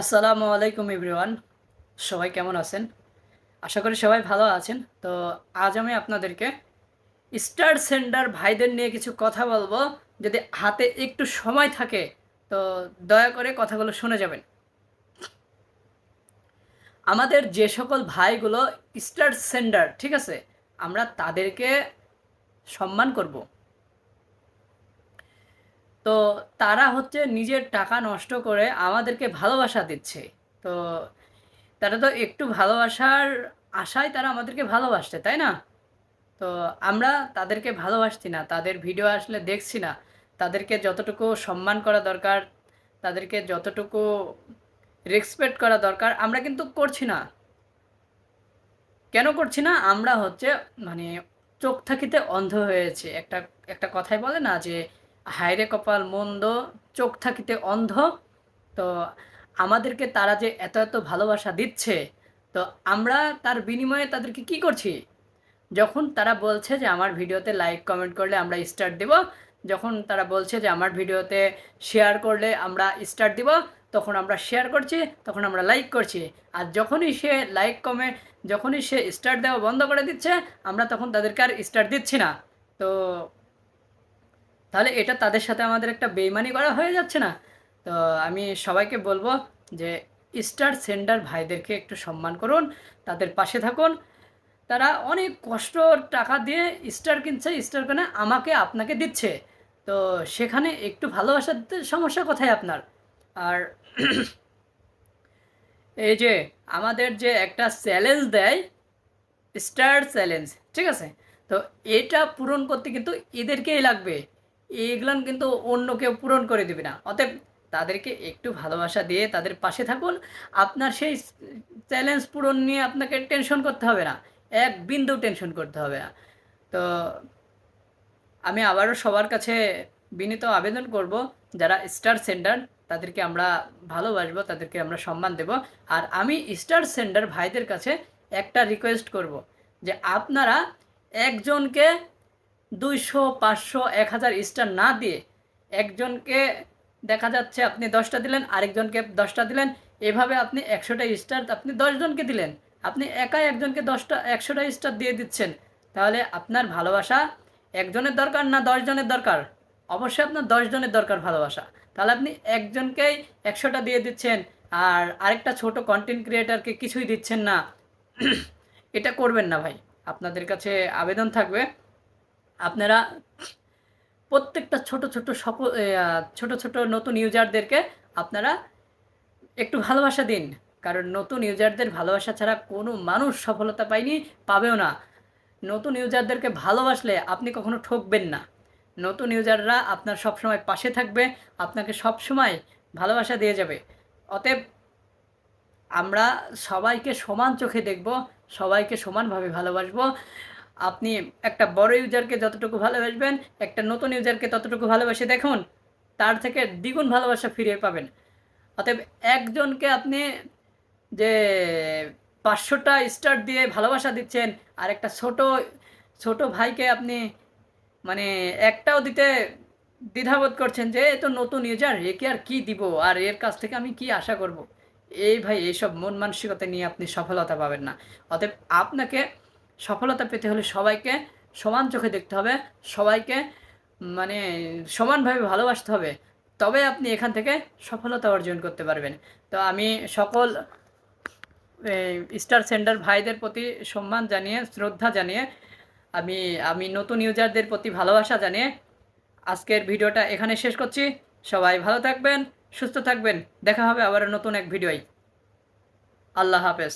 আসসালামু আলাইকুম এভরিওয়ান। সবাই কেমন আছেন? আশা করি সবাই ভালো আছেন। তো আজ আমি আপনাদেরকে স্টার সেন্ডার ভাইদের নিয়ে কিছু কথা বলব। যদি হাতে একটু সময় থাকে, তো দয়া করে কথাগুলো শুনে যাবেন। আমাদের যে সকল ভাইগুলো স্টার সেন্ডার, ঠিক আছে? আমরা তাদেরকে সম্মান করব। তো তারা হচ্ছে নিজের টাকা নষ্ট করে আমাদেরকে ভালোবাসা দিচ্ছে। তো তারা তো একটু ভালোবাসার আশায় তারা আমাদেরকে ভালোবাসছে, তাই না? তো আমরা তাদেরকে ভালোবাসছি না, তাদের ভিডিও আসলে দেখছি না। তাদেরকে যতটুকু সম্মান করা দরকার, তাদেরকে যতটুকু রেসপেক্ট করা দরকার, আমরা কিন্তু করছি না। কেন করছি না? আমরা হচ্ছে মানে চোখ থাকিতে অন্ধ হয়েছে। একটা একটা কথাই বলে না যে হায়রে কপাল, মন্দ, চোখ থাকিতে অন্ধ। তো আমাদেরকে তারা যে এত এত ভালোবাসা দিচ্ছে, তো আমরা তার বিনিময়ে তাদেরকে কি করছি? যখন তারা বলছে যে, আমার ভিডিওতে লাইক কমেন্ট করলে আমরা স্টার্ট দেব। যখন তারা বলছে যে, আমার ভিডিওতে শেয়ার করলে আমরা স্টার্ট দিব। তখন আমরা শেয়ার করছি, তখন আমরা লাইক করছি। আর যখনই সে লাইক কমে যখনই সে স্টার্ট দেওয়া বন্ধ করে দিচ্ছে, আমরা তখন তাদেরকে আর স্টার্ট দিচ্ছি না। তো তাহলে এটা তাদের সাথে আমাদের একটা বেইমানি করা হয়ে যাচ্ছে না। তো আমি সবাইকে বলব যে স্টার সেন্ডার ভাইদেরকে একটু সম্মান করুন, তাদের পাশে থাকুন। তারা অনেক কষ্ট টাকা দিয়ে স্টার কিনছে, স্টার কেনে আমাকে, আপনাকে দিচ্ছে। তো সেখানে একটু ভালোবাসার সমস্যা কোথায় আপনার? আর এই যে আমাদের যে একটা চ্যালেঞ্জ দেয়, স্টার চ্যালেঞ্জ, ঠিক আছে? তো এটা পূরণ করতে কিন্তু এদেরকেই লাগবে। এগুলান কিন্তু অন্য কেউ পূরণ করে দেবে না। অতএব তাদেরকে একটু ভালোবাসা দিয়ে তাদের পাশে থাকুন। আপনার সেই চ্যালেঞ্জ পূরণ নিয়ে আপনাকে টেনশন করতে হবে না। এক বিন্দু টেনশন করতে হবে না। তো আমি আবারও সবার কাছে বিনীত আবেদন করব, যারা স্টার সেন্টার তাদেরকে আমরা ভালোবাসবো, তাদেরকে আমরা সম্মান দেব। আর আমি স্টার সেন্টার ভাইদের কাছে একটা রিকোয়েস্ট করব যে আপনারা একজনকে দুইশো, পাঁচশো, এক হাজার স্টার না দিয়ে একজনকে দেখা যাচ্ছে আপনি দশটা দিলেন, আরেকজনকে দশটা দিলেন, এভাবে আপনি একশোটা স্টার, আপনি দশজনকে দিলেন। আপনি একাই একজনকে দশটা, একশোটা স্টার দিয়ে দিচ্ছেন। তাহলে আপনার ভালোবাসা একজনের দরকার না দশজনের দরকার? অবশ্যই আপনার দশজনের দরকার ভালোবাসা। তাহলে আপনি একজনকেই একশোটা দিয়ে দিচ্ছেন, আর আরেকটা ছোট কন্টেন্ট ক্রিয়েটারকে কিছুই দিচ্ছেন না। এটা করবেন না ভাই। আপনাদের কাছে আবেদন থাকবে। আপনারা প্রত্যেকটা ছোট ছোট সপ ছোট ছোট নতুন ইউজারদেরকে আপনারা একটু ভালোবাসা দিন। কারণ নতুন ইউজারদের ভালোবাসা ছাড়া কোনো মানুষ সফলতা পায়নি, পাবেও না। নতুন ইউজারদেরকে ভালোবাসলে আপনি কখনো ঠকবেন না। নতুন ইউজাররা আপনার সবসময় পাশে থাকবে, আপনাকে সবসময় ভালোবাসা দিয়ে যাবে। অতএব আমরা সবাইকে সমান চোখে দেখব, সবাইকে সমানভাবে ভালোবাসবো। আপনি একটা বড় ইউজারকে যতটুকু ভালোবাসবেন, একটা নতুন ইউজারকে ততটুকু ভালোবাসে দেখুন, তার থেকে দ্বিগুণ ভালোবাসা ফিরে পাবেন। অতএব একজনকে আপনি যে পাঁচশোটা স্টার দিয়ে ভালোবাসা দিচ্ছেন, আর একটা ছোট ছোট ভাইকে আপনি মানে একটাও দিতে দ্বিধাবোধ করছেন যে, এ তো নতুন ইউজার, একে আর কি দিব? আর এর কাছ থেকে আমি কি আশা করব? এই ভাই, এইসব মন মানসিকতা নিয়ে আপনি সফলতা পাবেন না। অতএব আপনাকে সফলতা পেতে হলে সবাইকে সমান চোখে দেখতে হবে, সবাইকে মানে সমানভাবে ভালোবাসতে হবে, তবে আপনি এখান থেকে সফলতা অর্জন করতে পারবেন। তো আমি সকল স্টার সেন্টার ভাইদের প্রতি সম্মান জানিয়ে, শ্রদ্ধা জানিয়ে, আমি আমি নতুন ইউজারদের প্রতি ভালোবাসা জানিয়ে আজকের ভিডিওটা এখানে শেষ করছি। সবাই ভালো থাকবেন, সুস্থ থাকবেন। দেখা হবে আবার নতুন এক ভিডিওয়। আল্লাহ হাফেজ।